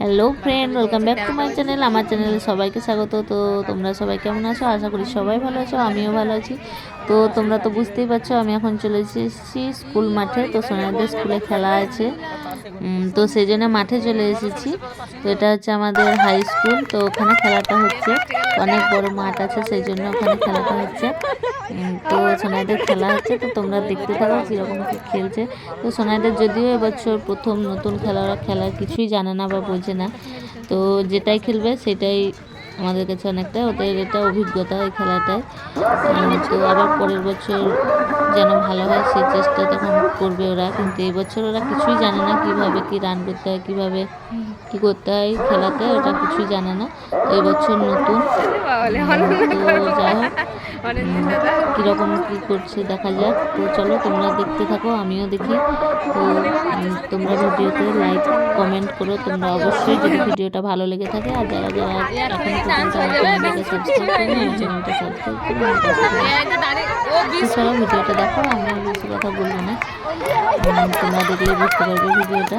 Hello friend welcome back to my channel আমার চ্যানেলে সবাইকে স্বাগত। তো তোমরা সবাই কেমন আছো? আশা করি সবাই ভালো আছো, আমিও ভালো আছি। তো তোমরা তো বুঝতেই পারছ, আমি এখন চলে এসেছি স্কুল মাঠে। তো সোনাদের স্কুলে খেলা আছে। তো সেই জন্য মাঠে চলে এসেছি। তো এটা হচ্ছে আমাদের হাই স্কুল তো ওখানে খেলাটা হচ্ছে। অনেক বড় মাঠ আছে, সেই জন্য ওখানে খেলাটা হচ্ছে। তো সোনাইদের খেলা হচ্ছে তো তোমরা দেখতে থাকো কীরকম খেলছে। তো সোনাইদের যদিও এবছর প্রথম নতুন খেলা ওরা খেলার কিছুই জানে না বা বোঝে না। তো যেটাই খেলবে সেটাই আমাদের কাছে অনেকটা ওদের এটা অভিজ্ঞতা এই খেলাটায়। তো আবার পরের বছর যেন ভালো হয় সেই চেষ্টা তখন করবে ওরা। কিন্তু এই বছর ওরা কিছুই জানে না কীভাবে কি রান করতে হয় কীভাবে কী করতে হয় খেলাতে ওটা কিছুই জানে না। তো এই বছর নতুন। তো যাই হোক কীরকম কী করছে দেখা যাক। তো চলো তোমরা দেখতে থাকো আমিও দেখি। তো তোমরা ভিডিওতে লাইক কমেন্ট করো। তোমরা অবশ্যই যদি ভিডিওটা ভালো লেগে থাকে আর যারা যারা এখনও পাশে থেকো। তো চলো ভিডিওটা দেখো আমি বেশি কথা বলব না। তোমরা দেখলে বুঝতে পারবে ভিডিওটা।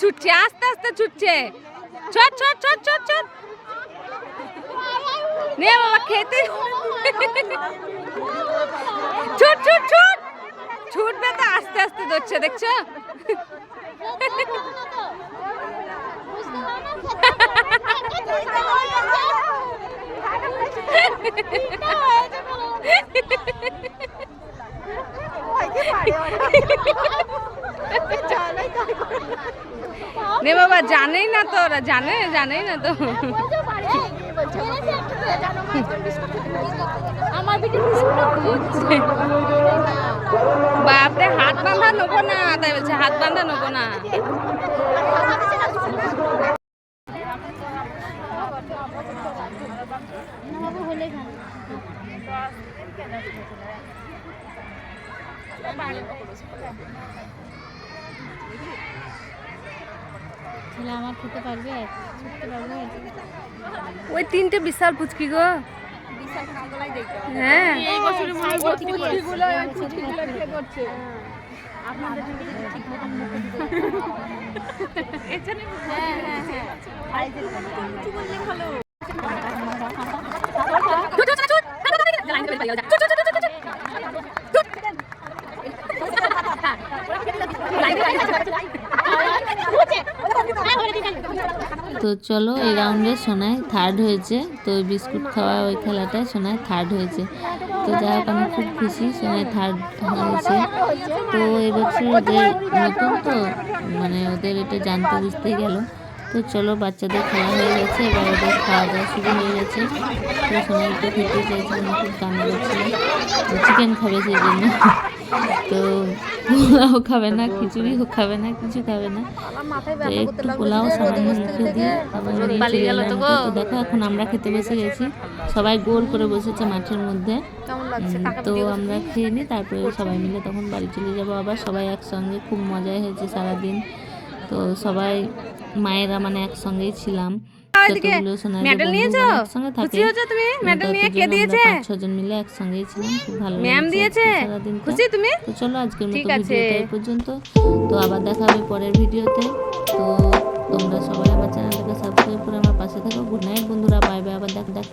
ছুটছে, আস্তে আস্তে ছুটছে। ছট ছট ছট ছট ছট। নে বাবা, খেতে। ছুট ছুট ছুট। ছুটবে তো, আস্তে আস্তে ধরছে, দেখছ? নে বাবা, জানেই না তো ওরা, জানে, জানেই না তো। বাপরে, হাত বাঁধা নেব না, তাই বলছে, হাত বাঁধা নেব না। ছেলে আমার খেতে পারবে ছুটতে পারবে ওই তিনটে বিশাল পুচকি গো হ্যাঁ এই বছরে মনে হয় তো চলো এই রাউন্ডে সোনায় থার্ড হয়েছে। তো বিস্কুট খাওয়া ওই খেলাটায় সোনায় থার্ড হয়েছে। তো যাই হোক, আমি খুব খুশি সোনায় থার্ড হয়েছে। তো এবছর ওদের নতুন, তো মানে ওদের এটা জানতে বুঝতে গেল। তো চলো বাচ্চাদের খেলা হয়ে গেছে এবার ওদের খাওয়া দাওয়া শুরু হয়ে গেছে। তো সোনাই একটু খেতে চাইছে আমি খুব কান্না করছিল চিকেন খাবে সেই জন্য তো পোলাও খাবে না খিচুড়িও খাবে না কিছু খাবে না। তো একটু পোলাও সামান্য মুখে দিয়ে আবার দেখো এখন আমরা খেতে বসে গেছি। সবাই গোল করে বসেছে মাঠের মধ্যে। তো আমরা খেয়ে নিই তারপরে সবাই মিলে তখন বাড়ি চলে যাব। আবার সবাই একসঙ্গে খুব মজাই হয়েছে সারাদিন। তো সবাই মায়েরা মানে একসঙ্গেই ছিলাম। ছজন মিলে একসঙ্গেই ছিলাম খুব ভালো ম্যাম দিয়েছে? খুশি তুমি? তো চলো আজকের মতো ঠিক আছে। ভিডিওটা এই পর্যন্ত। তো আবার দেখা হবে পরের ভিডিওতে। তো তোমরা সবাই আমার চ্যানেলটাকে সাবস্ক্রাইব করে আমার পাশে থাকো। গুড নাইট বন্ধুরা পাইবে বাই আবার দেখ দেখ